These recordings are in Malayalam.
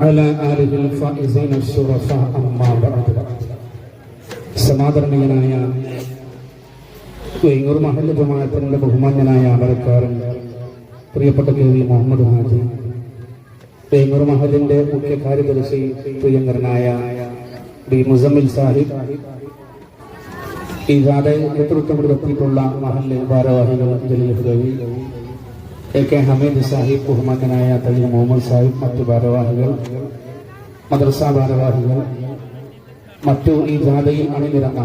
على آله الفائزين الشرفاء أما بعد സമാദരണീയനായ വെയ്യൂർ മഹല്ല ജമാഅത്തിന്റെ ബഹുമാന്യനായ അമരക്കാരൻ പ്രിയപ്പെട്ട കെ വി മുഹമ്മദ് ഹാജി വെയ്യൂർ മഹലിന്റെ മുഖ്യ കാര്യദർശി പ്രിയങ്കരനായ ബി മുസമ്മിൽ സാഹിബ് ഈ ജാഥ നേതൃത്വം കൊടുത്തിട്ടുള്ള മഹല്ല് ഭാരവാഹികൾ ജലീൽ ഹുദവി എ കെ ഹമീദ് സാഹിബ് ബഹുമാനായ തലി മുഹമ്മദ് സാഹിബ് മറ്റു ഭാരവാഹികൾ മദ്രസ ഭാരവാഹികൾ മറ്റു ഈ ജാഥയിൽ അണിനിരന്ന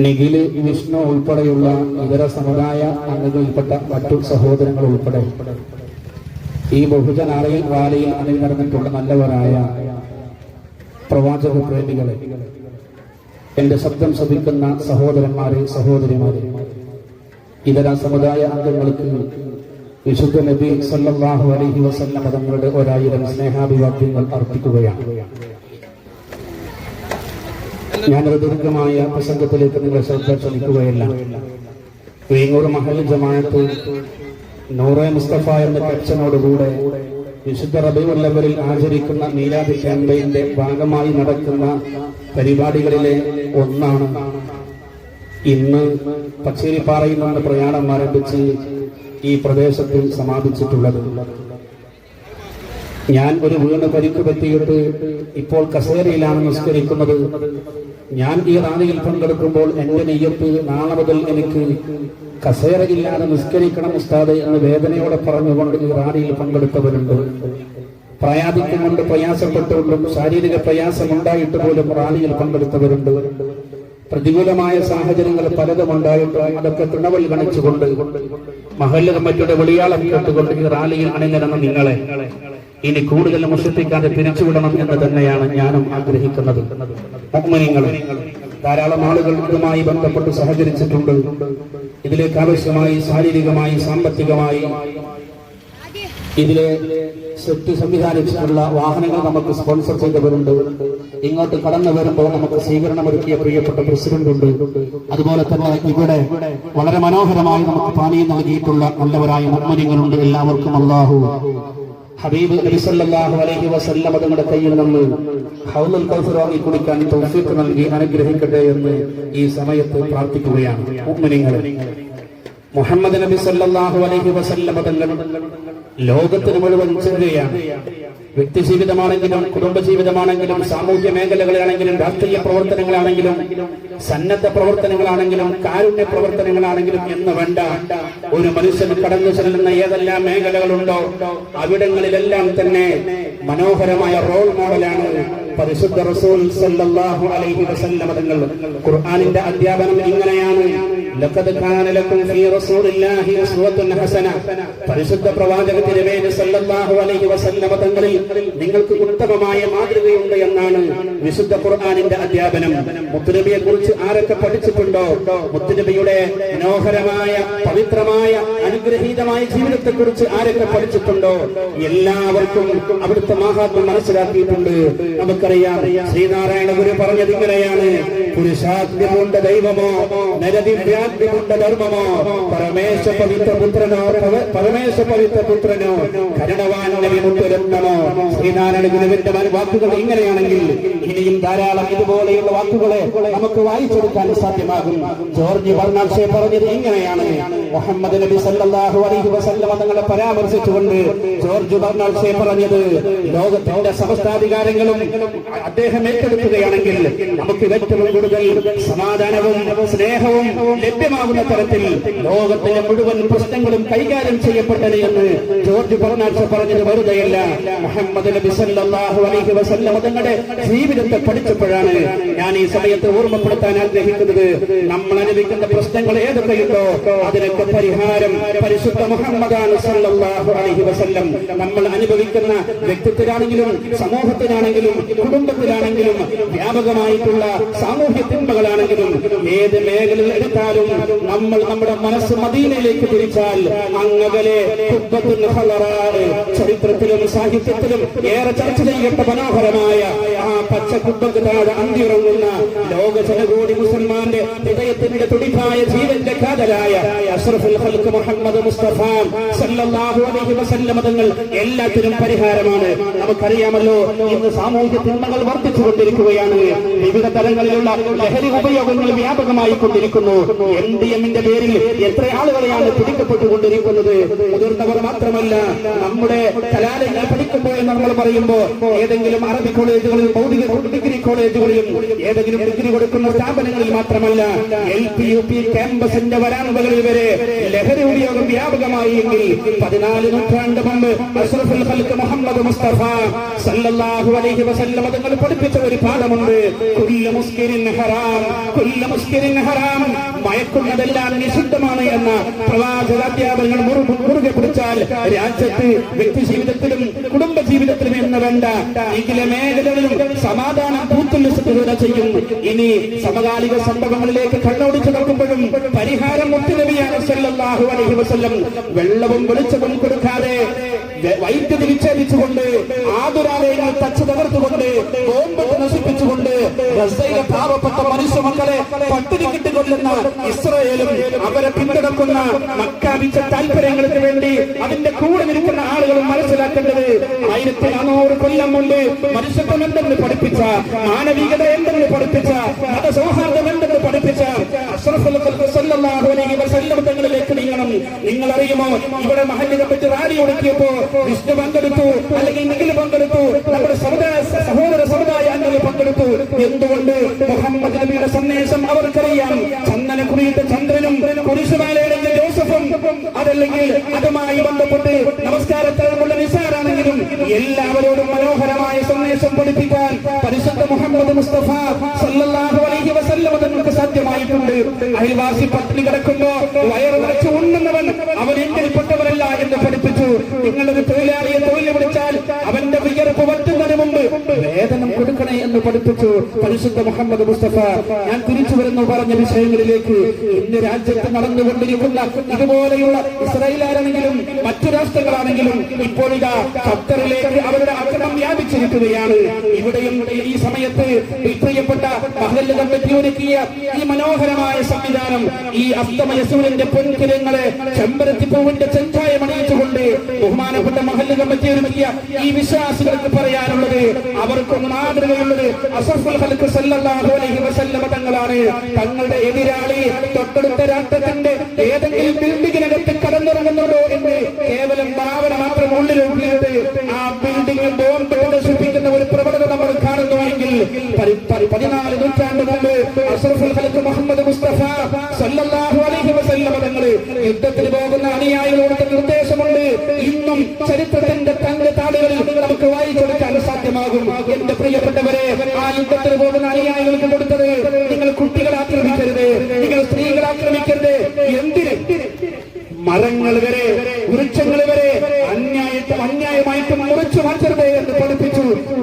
നിഖിൽ വിഷ്ണു ഉൾപ്പെടെയുള്ള ഇതര സമുദായ അംഗങ്ങളിൽപ്പെട്ട മറ്റു സഹോദരങ്ങൾ ഉൾപ്പെടെ ഈ ബഹുജനാലയിൽ വാലയിൽ അണിനിരന്നിട്ടുള്ള നല്ലവരായ പ്രവാചക പ്രേമികളെ എന്റെ ശബ്ദം ശ്രദ്ധിക്കുന്ന സഹോദരന്മാരെ സഹോദരിമാരെ ഇതര സമുദായ അംഗങ്ങൾക്ക് വിശുദ്ധ നബി സല്ലാഹു അലഹി വസല്ല തങ്ങളുടെ ഒരായിരം സ്നേഹാഭിവാദ്യങ്ങൾ അർപ്പിക്കുകയാണ്. ഞാനൊരു ദീർഘമായ പ്രസംഗത്തിലേക്ക് നിങ്ങളെ ശ്രദ്ധ ക്ഷണിക്കുകയല്ല. വേങ്ങൂർ മഹൽ ജമാഅത്ത് നൂറെ മുസ്തഫ എന്ന കക്ഷനോടുകൂടെ വിശുദ്ധ റബിയുള്ളവരിൽ ആചരിക്കുന്ന നീലാദി ക്യാമ്പയിന്റെ ഭാഗമായി നടക്കുന്ന പരിപാടികളിലെ ഒന്നാണ് ഇന്ന് പച്ചേരിപ്പാറയിൽ നിന്ന് പ്രയാണം ആരംഭിച്ച് ഈ പ്രദേശത്തിൽ സമാപിച്ചിട്ടുള്ളത്. ഞാൻ ഒരു വീണ് പരിക്ക് പറ്റിയിട്ട് ഇപ്പോൾ കസേരയിലാണ് നിസ്കരിക്കുന്നത്. ഞാൻ ഈ റാലിയിൽ പങ്കെടുക്കുമ്പോൾ എന്റെ നെയ്യത്ത് നാളെ മുതൽ എനിക്ക് കസേരയില്ലാതെ നിസ്കരിക്കണം ഉസ്താദ് എന്ന് വേദനയോടെ പറഞ്ഞുകൊണ്ട് ഈ റാലിയിൽ പങ്കെടുത്തവരുണ്ട്. പ്രയാപിക്കുന്നുണ്ട് പ്രയാസപ്പെട്ടുകൊണ്ടും ശാരീരിക പ്രയാസം ഉണ്ടായിട്ട് പോലും റാലിയിൽ പങ്കെടുത്തവരുണ്ട്. പ്രതികൂലമായ സാഹചര്യങ്ങൾ പലതും അതൊക്കെ തുണവൽ കണിച്ചുകൊണ്ട് മഹല്ല കമ്മിറ്റിയുടെ വെളിയാളം കേട്ടുകൊണ്ട് ഈ റാലിയിൽ അണിനിരന്ന നിങ്ങളെ ഇനി കൂടുതൽ മുഷിപ്പിക്കാതെ പിരിച്ചുവിടണം എന്ന് തന്നെയാണ് ഞാനും ആഗ്രഹിക്കുന്നത്. ധാരാളം ആളുകൾ ഇതുമായി ബന്ധപ്പെട്ട് സഹകരിച്ചിട്ടുണ്ട്. ഇതിലേക്ക് ആവശ്യമായി ശാരീരികമായി സാമ്പത്തികമായി ഇതിലെ സെറ്റ് സംവിധാനിച്ചിട്ടുള്ള വാഹനങ്ങൾ നമുക്ക് സ്പോൺസർ ചെയ്തവരുണ്ട്. ഇങ്ങോട്ട് കടന്നു വരുമ്പോൾ നമുക്ക് സ്വീകരണം ഒരുക്കിയ പ്രിയപ്പെട്ട പ്രസിഡന്റ് ഉണ്ട് അതുപോലെ തന്നെ ഇവിടെ വളരെ മനോഹരമായി നമുക്ക് പാനീയം നൽകിയിട്ടുള്ള നല്ലവരായ മുമ്മനിങ്ങളുണ്ട് എല്ലാവർക്കും അള്ളാഹു ഹബീബ് നബി അലഹി വസല്ലം തങ്ങളുടെ കയ്യിൽ നിന്ന് ഹൗലുൽ കൗസർ വാങ്ങി കുടിക്കാൻ തൗഫീഖ് നൽകി അനുഗ്രഹിക്കട്ടെ എന്ന് ഈ സമയത്ത് പ്രാർത്ഥിക്കുകയാണ്. മുഅ്മിനീങ്ങളെ മുഹമ്മദ് നബി സല്ലാഹു അലൈഹി വസല്ലമ തങ്ങൾ ലോകത്തിന് മുഴുവൻ ചെല്ലുകയാണ്. വ്യക്തി ജീവിതമാണെങ്കിലും കുടുംബ ജീവിതമാണെങ്കിലും സാമൂഹ്യ മേഖലകളാണെങ്കിലും രാഷ്ട്രീയ പ്രവർത്തനങ്ങളാണെങ്കിലും സന്നദ്ധ പ്രവർത്തനങ്ങളാണെങ്കിലും കാരുണ്യ പ്രവർത്തനങ്ങളാണെങ്കിലും എന്ന് വേണ്ട. ഒരു മനുഷ്യന് കടന്നു ചെല്ലുന്ന ഏതെല്ലാം മേഖലകളുണ്ടോ അവിടങ്ങളിലെല്ലാം തന്നെ മനോഹരമായ റോൾ മോഡലാണ് പരിശുദ്ധ റസൂൽ സല്ലല്ലാഹു അലൈഹി വസല്ലം തങ്ങൾ. ഖുർആനിന്റെ അധ്യാപനം ഇങ്ങനെയാണ്. ലഖദ് ലക്കും ഫീ റസൂലില്ലാഹി ഉസ്വത്തുൻ പരിശുദ്ധ പ്രവാചക തിരുമേനി സല്ലല്ലാഹു അലൈഹി വസല്ലമ തങ്ങളിൽ നിങ്ങൾക്ക് ഉത്തമമായ മാതൃകയുണ്ട് എന്നാണ് വിശുദ്ധ ഖുർആനിന്റെ അധ്യാപനം. മുത്തുനബിയെ കുറിച്ച് ആരൊക്കെ പഠിച്ചിട്ടുണ്ടോ? മുത്തുനബിയുടെ മനോഹരമായ പവിത്രമായ അനുഗ്രഹീതമായ ജീവിതത്തെ കുറിച്ച് ആരൊക്കെ പഠിച്ചിട്ടുണ്ടോ? എല്ലാവർക്കും അവിടുത്തെ മഹാത്മ മനസ്സിലാക്കിയിട്ടുണ്ട്. നമുക്കറിയാം ശ്രീനാരായണ ഗുരു പറഞ്ഞത് ഇങ്ങനെയാണ്. പുരുഷാദ്യമുണ്ട് ദൈവമോ നരദിവ്യാദ്യമുണ്ട ധർമ്മമോ പരമേശ പവിത്ര പുത്രനോ? പരമേശ പവിത്ര പുത്രനോ? കരുണവാൻ ശ്രീനാരായണ ഗുരുവിന്റെ വാക്കുകൾ ഇങ്ങനെയാണെങ്കിൽ ഇനിയും ധാരാളം ഇതുപോലെയുള്ള വാക്കുകളെ നമുക്ക് വായിച്ചെടുക്കാൻ സാധ്യമാകും. ജോർജ് ബർണാഷെ പറഞ്ഞത് ഇങ്ങനെയാണ്. മുഹമ്മദ് നബി സല്ലല്ലാഹു അലൈഹി വസല്ലം തങ്ങളെ പരാമർശിച്ചുകൊണ്ട് ജോർജ് ബർണാഷെ പറഞ്ഞത് ലോകത്തിന്റെ സമസ്താധികാരങ്ങളും അദ്ദേഹം ഏറ്റെടുക്കുകയാണെങ്കിൽ നമുക്ക് ഏറ്റവും കൂടുതൽ സമാധാനവും സ്നേഹവും ലഭ്യമാകുന്ന തരത്തിൽ ലോകത്തിലെ മുഴുവൻ പ്രശ്നങ്ങളും കൈകാര്യം ചെയ്യപ്പെട്ടത് എന്ന് ജോർജ് പറഞ്ഞാൽ പറഞ്ഞത് വെറുതെയല്ല. മുഹമ്മദ് നബി സല്ലല്ലാഹു അലൈഹി വസല്ലം തങ്ങളുടെ ജീവിതത്തെ പഠിച്ചപ്പോഴാണ് ഞാൻ ഈ സമയത്ത് ഓർമ്മപ്പെടുത്താൻ ആഗ്രഹിക്കുന്നത്. നമ്മൾ അനുഭവിക്കുന്ന പ്രശ്നങ്ങൾ ഏതൊക്കെയുണ്ടോ അതിനൊക്കെ പരിഹാരം പരിശുദ്ധ മുഹമ്മദാണ് സല്ലല്ലാഹു അലൈഹി വസല്ലം. നമ്മൾ അനുഭവിക്കുന്ന വ്യക്തിത്വത്തിലാണെങ്കിലും സമൂഹത്തിലാണെങ്കിലും കുടുംബത്തിലാണെങ്കിലും വ്യാപകമായിട്ടുള്ള സാമൂഹ്യ തിന്മകളാണെങ്കിലും ഏത് മേഖലയിൽ എടുത്താലും കേട്ടാലും നമ്മൾ നമ്മുടെ മനസ്സ് മദീനയിലേക്ക് തിരിച്ചാൽ അങ്ങകലെ ചരിത്രത്തിലും സാഹിത്യത്തിലും ഏറെ ചർച്ച ചെയ്യപ്പെട്ട മനോഹരമായ ആ പച്ച കുബ്ബക്ക് താഴെ അന്തിറങ്ങുന്ന ലോക ജനകോടി മുസൽമാന്റെ ഹൃദയത്തിന്റെ തുടിപ്പായ ജീവന്റെ കാതലായ അഷ്റഫുൽ ഹൽക്ക് മുഹമ്മദ് മുസ്തഫ സല്ലല്ലാഹു അലൈഹി തങ്ങൾ എല്ലാത്തിനും പരിഹാരമാണ്. നമുക്കറിയാമല്ലോ ഇന്ന് സാമൂഹ്യ തിന്മകൾ വർദ്ധിച്ചുകൊണ്ടിരിക്കുകയാണ് വിവിധ തലങ്ങളിലുള്ള ലഹരി ഉപയോഗങ്ങൾ വ്യാപകമായി കൊണ്ടിരിക്കുന്നു. എൻ ഡി എമ്മിന്റെ പേരിൽ എത്ര ആളുകളെയാണ് പിടിക്കപ്പെട്ടുകൊണ്ടിരിക്കുന്നത്? മുതിർന്നവർ മാത്രമല്ല നമ്മുടെ കലാലയങ്ങൾ പഠിക്കുമ്പോൾ നമ്മൾ പറയുമ്പോൾ ഏതെങ്കിലും അറബി കോളേജുകളിൽ ഭൗതിക ഡിഗ്രി കോളേജുകളിലും ഏതെങ്കിലും ഡിഗ്രി കൊടുക്കുന്ന സ്ഥാപനങ്ങളിൽ മാത്രമല്ല എൽ പി യു പി ക്യാമ്പസിന്റെ വരാന്തകളിൽ വരെ ലഹരി ഉപയോഗം വ്യാപകമായി എങ്കിൽ പതിനാല് നൂറ്റാണ്ട് മുമ്പ് അഷ്റഫുൽ ഖൽക്ക് മുഹമ്മദ് മുസ്തഫ സല്ലല്ലാഹു അലൈഹി വസല്ലം തങ്ങൾ പഠിപ്പിച്ച ഒരു പാഠമുണ്ട് കുല്ല മുസ്കിരിൻ ഹറാം കുല്ല മുസ്കിരിൻ ഹറാം മയക്കുന്നതെല്ലാം നിഷിദ്ധമാണ് എന്ന പ്രവാചകാധ്യാപനങ്ങൾ മുറുകെ മുറുകെ പിടിച്ചാൽ രാജ്യത്ത് വ്യക്തി ജീവിതത്തിലും കുടുംബ ജീവിതത്തിലും എന്ന് വേണ്ട ഇതിലെ മേഖലകളിലും സമാധാനം പൂത്തുല്ലസിക്കുക ചെയ്യും. ഇനി സമകാലിക സംഭവങ്ങളിലേക്ക് കണ്ണോടിച്ചു നോക്കുമ്പോഴും പരിഹാരം മുത്തുനബിയാണ് അലൈഹി വസല്ലം. വെള്ളവും വെളിച്ചവും കൊടുക്കാതെ വൈദ്യുതി വിച്ഛേദിച്ചുകൊണ്ട് ആതുരാലയങ്ങൾ തച്ചു തകർത്തുകൊണ്ട് ബോംബ് നശിപ്പിച്ചുകൊണ്ട് ഗസയിലെ പാവപ്പെട്ട മനുഷ്യ മക്കളെ പട്ടിണി കിട്ടുകൊള്ളുന്ന ഇസ്രയേലും അവരെ പിന്തുണക്കുന്ന മക്കാപിച്ച താല്പര്യങ്ങൾക്ക് വേണ്ടി അതിന്റെ കൂടെ നിൽക്കുന്ന ആളുകളും മനസ്സിലാക്കേണ്ടത് ആയിരത്തി നാനൂറ് കൊല്ലം മുമ്പ് മനുഷ്യത്വം എന്തെന്ന് പഠിപ്പിച്ച മാനവികത എന്തെന്ന് പഠിപ്പിച്ച മതസൗഹാർദ്ദം എന്തെന്ന് പഠിപ്പിച്ച തങ്ങളിലേക്ക് നീങ്ങണം. നിങ്ങൾ അറിയുമോ ഇവിടെ മഹല്ലിനെ പറ്റി റാലി ഒടുക്കിയപ്പോ വിഷ്ണു പങ്കെടുത്തു അല്ലെങ്കിൽ നിഖിൽ പങ്കെടുത്തു. നമ്മുടെ സമുദായ സഹോദര പങ്കെടുത്തു. എന്തുകൊണ്ട് മുഹമ്മദ് നബിയുടെ സന്ദേശം അവർക്കറിയാം? ചന്ദന കുറിയിട്ട് ചന്ദ്രനും കുരിശുമാലയുടെ ജോസഫും അതല്ലെങ്കിൽ അതുമായി ബന്ധപ്പെട്ട് നമസ്കാരത്തോടുമുള്ള നിസാറാണെങ്കിലും എല്ലാവരോടും മനോഹരമായ സന്ദേശം പഠിപ്പിക്കാൻ പരിശുദ്ധ മുഹമ്മദ് മുസ്തഫ സല്ലല്ലാഹു അലൈഹി വസല്ലമ തങ്ങൾക്ക് സാധ്യമായിട്ടുണ്ട്. അയൽവാസി പട്ടിണി കിടക്കുമ്പോ വയറ് നിറച്ച് ഉണ്ണുന്നവൻ അവൻ എങ്കിൽപ്പെട്ടവരല്ല എന്ന് പഠിപ്പിച്ചു. നിങ്ങളൊരു തൊഴിലാളിയെ തൊഴിൽ വിളിച്ചാൽ അവന്റെ വിയർപ്പ് വറ്റുന്നതിന് മുമ്പ് വേതനം കൊടുക്കണേ എന്ന് പഠിപ്പിച്ചു പരിശുദ്ധ മുഹമ്മദ് മുസ്തഫ ഞാൻ തിരിച്ചു വരുന്നു പറഞ്ഞ വിഷയങ്ങളിലേക്ക്. ഇന്ന് രാജ്യത്ത് നടന്നുകൊണ്ടിരിക്കുന്ന ഇതുപോലെയുള്ള ഇസ്രായേലാണെങ്കിലും മറ്റു രാഷ്ട്രങ്ങളാണെങ്കിലും ഇപ്പോൾ ഇതാ ഖത്തറിലേക്ക് അവരുടെ അക്രമം വ്യാപിച്ചിരിക്കുകയാണ്. ഇവിടെയും ഈ സമയത്ത് പ്രിയപ്പെട്ട മഹല്ല് കമ്മിറ്റി ഒരുക്കിയ ഈ മനോഹരമായ സംവിധാനം ഈ അസ്തമയ സൂര്യന്റെ പൊൻകിരങ്ങളെ ചെമ്പരത്തി പൂവിന്റെ ചെഞ്ചായം അണിയിച്ചുകൊണ്ട് ബഹുമാനപ്പെട്ട മഹല്ല് കമ്മിറ്റി ഒരുക്കിയ ഈ വിശ്വാസികൾക്ക് പറയാനുള്ളത് അവർക്കൊന്ന് മാതൃകയുള്ളത് തങ്ങളാണ്. തങ്ങളുടെ എതിരാളി തൊട്ടടുത്ത രാഷ്ട്രത്തിന്റെ ഏതെങ്കിലും ബിൽഡിങ്ങിനകത്ത് കടന്നിറങ്ങുന്നുണ്ടോ എന്ന് കേവലം ഭാവന മാത്രം ഉള്ളിലൊഴുകിയിട്ട് ആ ബിൽഡിംഗ് ബോംബ് പ്രദർശിപ്പിക്കുന്ന ഒരു പ്രവണത നമ്മൾ കാണുന്നുവെങ്കിൽ പതിനാല് നൂറ്റാണ്ട് മുമ്പ് അസർഫുൽ ഹലക്ക് മുഹമ്മദ് മുസ്തഫ സല്ലല്ലാഹു അലൈഹി വസല്ലമ തങ്ങൾ യുദ്ധത്തിന് പോകുന്ന അനുയായികളോട് നിർദ്ദേശമുണ്ട്. ഇന്നും ചരിത്രത്തിന്റെ തങ്ക നമുക്ക് വായിച്ചെടുക്കാൻ സാധ്യമാകും. എന്റെ പ്രിയപ്പെട്ടവരെ ആ യുദ്ധത്തിന് പോകുന്ന അനുയായികൾക്ക് കൊടുത്തത് നിങ്ങൾ കുട്ടികളെ ആക്രമിക്കരുത്. നിങ്ങൾ സ്ത്രീകളെ ആക്രമിക്കരുത്. എന്തിന്? മരങ്ങൾ വരെ വൃക്ഷങ്ങൾ വരെ അന്യായത്തെ അന്യായമായിട്ടും മുറിച്ചു മാറ്റരുത് എന്ന് പഠിപ്പിച്ചു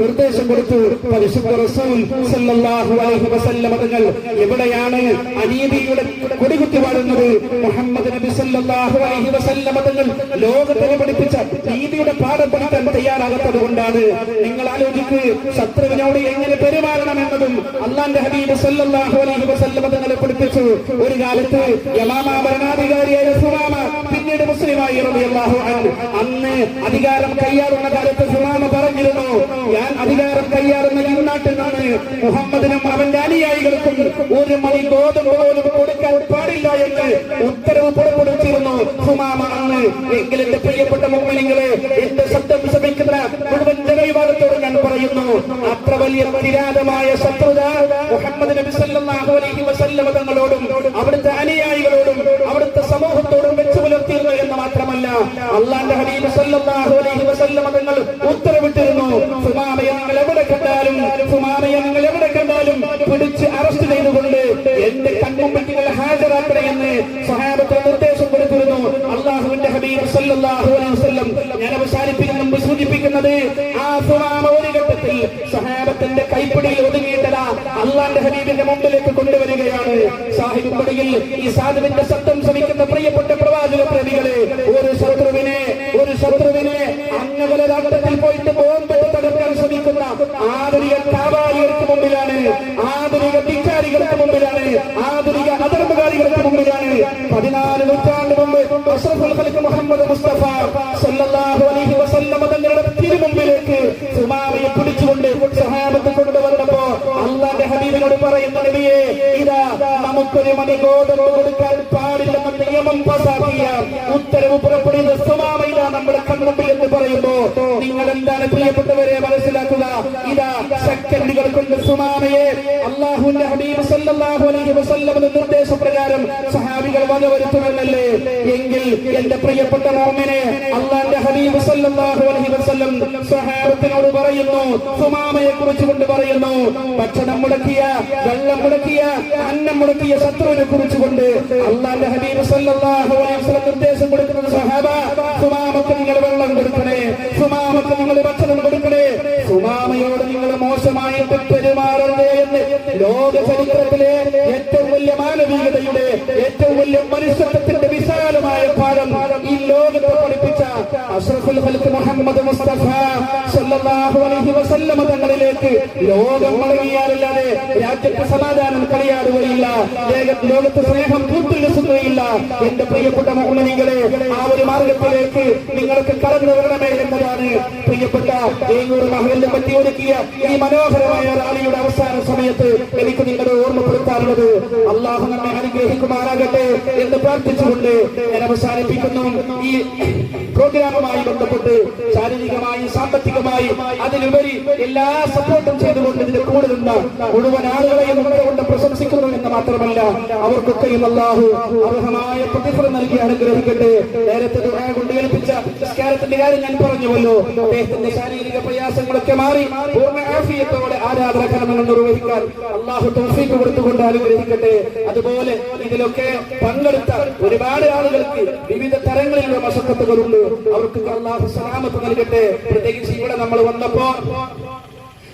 നിർദ്ദേശം കൊടുത്തു. പരിശുദ്ധ റസൂൽ സല്ലല്ലാഹു അലൈഹി വസല്ലം തങ്ങൾ എവിടെയാണ് അനീതിയുടെ കൊടികുത്തി വാഴുന്നത് മുഹമ്മദ് നബി സല്ലല്ലാഹു അലൈഹി വസല്ലം തങ്ങൾ ലോകത്തിന് പഠിപ്പിച്ച നീതിയുടെ പാഠം പഠിക്കാൻ തയ്യാറാകാത്തത് കൊണ്ടാണ്. നിങ്ങൾ ആലോചിക്ക് ശത്രുവിനോട് എങ്ങനെ പെരുമാറണം എന്നതും അള്ളാന്റെ ഹബീബ് സല്ലല്ലാഹു അലൈഹി വസല്ലം തങ്ങളെ പഠിപ്പിച്ചു. ഒരു കാലത്ത് യമാമ ഭരണാധികാരിയായ സുമാമ പിന്നീട് മുസ്ലിമായി അന്ന് അധികാരം കൈയാറുന്ന കാലത്ത് സുമാമ പറഞ്ഞിരുന്നു ഞാൻ അധികാരം കൈയാറുന്ന നാട്ടിൽ നിന്ന് മുഹമ്മദിനും അവന്റെ അനുയായികൾക്കും ഒരു മണി ഗോതമ്പ് പോലും കൊടുക്കാൻ പാടില്ല എന്ന് ഉത്തരവ് പുറപ്പെടുവിച്ചിരുന്നു സുമാമ അന്ന്. എങ്കിലും എന്റെ പ്രിയപ്പെട്ട മുമ്പിനിങ്ങളെ എന്റെ ശബ്ദം ശ്രമിക്കുന്ന മുഴുവൻ ജനവിഭാഗത്തോട് ഞാൻ പറയുന്നു അത്ര വലിയ കിരാതമായ ശത്രുത മുഹമ്മദ് നബി സല്ലല്ലാഹു അലൈഹി വസല്ലമ തങ്ങളോടും അവിടുത്തെ അനുയായികളോടും അവിടുത്തെ സമൂഹത്തോടും വെച്ചു പുലർത്തിയിരുന്നു എന്ന് മാത്രമല്ല അള്ളാന്റെ ഹബീബ് സല്ലല്ലാഹു അലൈഹി വസല്ലമ തങ്ങൾ ഉത്തരവിട്ടിരുന്നു. സുമാമയെ നിങ്ങൾ എവിടെ കണ്ടാലും സുമാമയെ നിങ്ങൾ എവിടെ കണ്ടാലും പിടിച്ച് അറസ്റ്റ് ചെയ്തുകൊണ്ട് എന്റെ കൺമുമ്പിൽ നിങ്ങൾ ഹാജരാക്കണമെന്ന് സഹാബത്തിന് നിർദ്ദേശം കൊടുത്തിരുന്നു. അള്ളാഹുവിന്റെ ഹബീബ് സല്ലല്ലാഹു അലൈഹി വസല്ലം ഞാൻ അവസാനിപ്പിക്കുന്ന മുമ്പ് സൂചിപ്പിക്കുന്നത് ആ സുമാമ ഒരു ഘട്ടത്തിൽ സഹാബത്തിന്റെ കൈപ്പിടിയിൽ ഒതുങ്ങിയിട്ടതാ അള്ളാന്റെ ഹബീബിന്റെ മുമ്പിലേക്ക് കൊണ്ടുവരികയാണ്. സാഹിബ് ഈ സാധുവിന്റെ ശബ്ദം ശ്രമിക്കുന്ന പ്രിയപ്പെട്ട പ്രവാചക പ്രേമികളെ ഒരു ശത്രുവിനെ നമുക്കൊരു മണി ഗോതമ്പ് കൊടുക്കാൻ പാടില്ലെന്ന നിയമം പാസാക്കിയ ഉത്തരവ് പുറപ്പെടുന്ന സുമാമ ഇതാ നമ്മുടെ കൺമുമ്പിൽ എന്ന് പറയുമ്പോ നിങ്ങൾ എന്താണ് പ്രിയപ്പെട്ടവരെ മനസ്സിലാക്കുക? ഇതാ സെക്കൻഡുകൾ കൊണ്ട് സുമാമയെ അള്ളാഹുന്റെ ഹബീബ് സല്ലല്ലാഹു അലൈഹി വസല്ലം നിർദ്ദേശപ്രകാരം സഹാബികൾ വകവരുത്തുമെന്നല്ലേ? എങ്കിൽ എന്റെ പ്രിയപ്പെട്ട മോമിനെ അള്ളാന്റെ ഹബീബ് സല്ലല്ലാഹു അലൈഹി വസല്ലം സഹാബത്തിനോട് പറയുന്നു. സുമാമയെ കുറിച്ച് കൊണ്ട് പറയുന്നു. ഭക്ഷണം മുടക്കിയ വെള്ളം മുടക്കിയ അന്നം മുടക്കിയ ശത്രുവിനെ കുറിച്ച് കൊണ്ട് അള്ളാന്റെ ഹബീബ് സല്ലല്ലാഹു അലൈഹി വസല്ലം നിർദ്ദേശം കൊടുക്കുന്നത് സഹാബ സുമാമക്ക് നിങ്ങൾ വെള്ളം കൊടുക്കണേ സുമാമക്ക് നിങ്ങൾ ഭക്ഷണം കൊടുക്കണേ സുമാമയോട് നിങ്ങൾ മോശമായിട്ട് പെരുമാറണ്ടേ എന്ന് ലോക ചരിത്രത്തിലെ ഏറ്റവും വലിയ മാനവികതയുടെ ഏറ്റവും വലിയ മനുഷ്യത്വത്തിന്റെ വിശാലമായ പാഠം പഠിപ്പിച്ച അഷ്റഫുൽ ഖൽഖ് മുഹമ്മദ് മുസ്തഫ സല്ലല്ലാഹു അലൈഹി വസല്ലമ തങ്ങളിലേക്ക് ലോകം മടങ്ങിയാലല്ലാതെ രാജ്യത്ത് സമാധാനം കളിയാടുകയില്ല ലോക- ലോകത്ത് സ്നേഹം കൂട്ടിലെത്തുകയില്ല എന്റെ പ്രിയപ്പെട്ട മുഹമ്മദികളെ ആ ഒരു മാർഗത്തിലേക്ക് നിങ്ങൾക്ക് കടന്നു വരണമേ എന്നതാണ് പ്രിയപ്പെട്ട ഏങ്ങൂർ മഹലിനെ പറ്റി ഒരുക്കിയ ഈ മനോഹരമായ റാലിയുടെ അവസാന സമയത്ത് എനിക്ക് നിങ്ങളെ ഓർമ്മപ്പെടുത്താറുള്ളത് അള്ളാഹു നമ്മെ അനുഗ്രഹിക്കുമാറാകട്ടെ എന്ന് പ്രാർത്ഥിച്ചുകൊണ്ട് ഞാൻ അവസാനിപ്പിക്കുന്നു. ഈ പ്രോഗ്രാമുമായി ബന്ധപ്പെട്ട് ശാരീരികമായി സാമ്പത്തികമായി അതിലുപരി എല്ലാ സപ്പോർട്ടും ചെയ്തുകൊണ്ട് ഇതിന്റെ കൂടെ നിന്ന മുഴുവൻ ആളുകളെയും കൊണ്ട് പ്രശംസിക്കുന്നു എന്ന് മാത്രമല്ല അവർക്കൊക്കെയും അള്ളാഹു അർഹമായ പ്രതിഫലം നൽകി അനുഗ്രഹിക്കട്ടെ. നേരത്തെ ദുആ കൊണ്ട് ഏൽപ്പിച്ച സംസ്കാരത്തിന്റെ കാര്യം ഞാൻ പറഞ്ഞുവല്ലോ. അദ്ദേഹത്തിന്റെ ശാരീരിക പ്രയാസങ്ങളൊക്കെ മാറി പൂർണ ആഫിയത്തോടെ ആരാധനകർമ്മങ്ങൾ നിർവഹിക്കാൻ അള്ളാഹു തൗഫീഖ് കൊടുത്തുകൊണ്ട് അനുഗ്രഹിക്കട്ടെ. അതുപോലെ ഇതിലൊക്കെ പങ്കെടുത്ത ഒരുപാട് ആളുകൾക്ക് വിവിധ തരങ്ങളിലുള്ള മസക്കത്തുകളുണ്ട് അവർക്ക് അള്ളാഹു സലാമത്ത് നൽകട്ടെ. പ്രത്യേകിച്ച് ഇവിടെ നമ്മൾ വന്നപ്പോ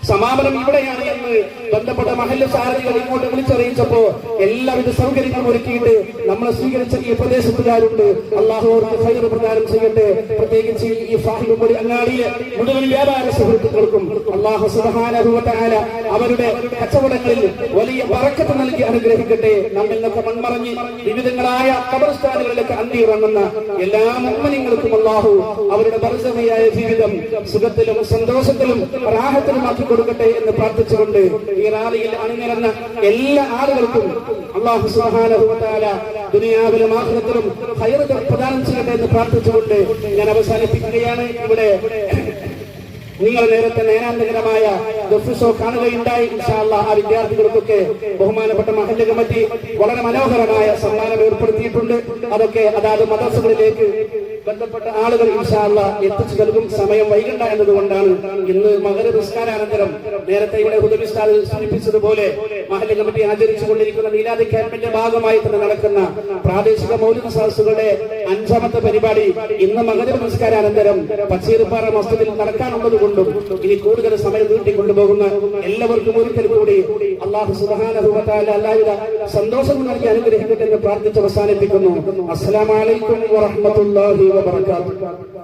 സമാപനം ഇവിടെയാണ് എന്ന് ബന്ധപ്പെട്ട മഹല്ല സാരഥികൾ ഇങ്ങോട്ട് വിളിച്ചറിയിച്ചപ്പോ എല്ലാവിധ സൗകര്യങ്ങളും ഒരുക്കിയിട്ട് നമ്മളെ സ്വീകരിച്ച ഈ പ്രദേശത്തുകാരുണ്ട്. അള്ളാഹു അവർക്ക് പ്രദാനം ചെയ്യട്ടെ. പ്രത്യേകിച്ച് ഈ ഫാഹിബുമ്പടി അങ്ങാടിയിലെ മുഴുവൻ വ്യാപാര സുഹൃത്തുക്കൾക്കും അള്ളാഹു സുബഹാനുഭവത്തായ അവരുടെ കച്ചവടങ്ങളിൽ വലിയ വറക്കത്ത് നൽകി അനുഗ്രഹിക്കട്ടെ. നമ്മിൽ നിന്നൊക്കെ മൺമറഞ്ഞ് വിവിധങ്ങളായ കബർസ്ഥാനുകളിലൊക്കെ അന്തിയിറങ്ങുന്ന എല്ലാ മുമ്മനിങ്ങൾക്കും അള്ളാഹു അവരുടെ പരിസമയായ ജീവിതം സുഖത്തിലും സന്തോഷത്തിലും റാഹത്തിലുമാക്കി കൊടുക്കട്ടെ എന്ന് പ്രാർത്ഥിച്ചുകൊണ്ട് ഈ റാലിയിൽ അണിനിരന്ന എല്ലാ ആളുകൾക്കും അള്ളാഹു സുഹാനുഭവത്താല ദുനിയാവിലും ആഹ്ലത്തിലും ഹൈറത് പ്രദാനം ചെയ്യട്ടെ എന്ന് പ്രാർത്ഥിച്ചുകൊണ്ട് ഞാൻ അവസാനിപ്പിക്കുകയാണ്. ഇവിടെ നിങ്ങൾ നേരത്തെ നേരാന്തകരമായ ദുഫിസോ കാണുകയുണ്ടായി. ഇൻഷാ അല്ലാഹ് ആ വിദ്യാർത്ഥികൾക്കൊക്കെ ബഹുമാനപ്പെട്ട മഹല്ല കമ്മിറ്റി വളരെ മനോഹരമായ സമ്മാനം ഏർപ്പെടുത്തിയിട്ടുണ്ട്. അതൊക്കെ അതാത് മദ്രസകളിലേക്ക് ബന്ധപ്പെട്ട ആളുകൾ ഇൻഷാ അല്ലാഹ് എത്തിച്ചു നൽകും സമയം വൈകണ്ട എന്നതുകൊണ്ടാണ് ഇന്ന് മകര നിസ്കാരാനന്തരം നേരത്തെ ഇവിടെ ഹുദബിസ്ഥാനിൽ സൂചിപ്പിച്ചതുപോലെ മഹല്ല് കമ്മിറ്റി ആചരിച്ചു കൊണ്ടിരിക്കുന്ന മീലാദി ക്യാമ്പിന്റെ ഭാഗമായി തന്നെ നടക്കുന്ന പ്രാദേശിക മൗലിക സദസ്സുകളുടെ അഞ്ചാമത്തെ പരിപാടി ഇന്ന് മകര നിസ്കാരാനന്തരം പച്ചീർപ്പാറ മസ്ജിദിൽ നടക്കാനുള്ളത് കൊണ്ടും ഇനി കൂടുതൽ സമയം നീട്ടിക്കൊണ്ടുപോകുന്ന എല്ലാവർക്കും ഒരിക്കൽ കൂടി അള്ളാഹു സുബാനുഭവത്താല അല്ലാവിധ സന്തോഷം നൽകി അനുഗ്രഹിക്കട്ടെ എന്ന് പ്രാർത്ഥിച്ച് അവസാനിപ്പിക്കുന്നു. അസ്സലാമലൈക്കും വറഹമത്തല്ലാഹി الله وبركاته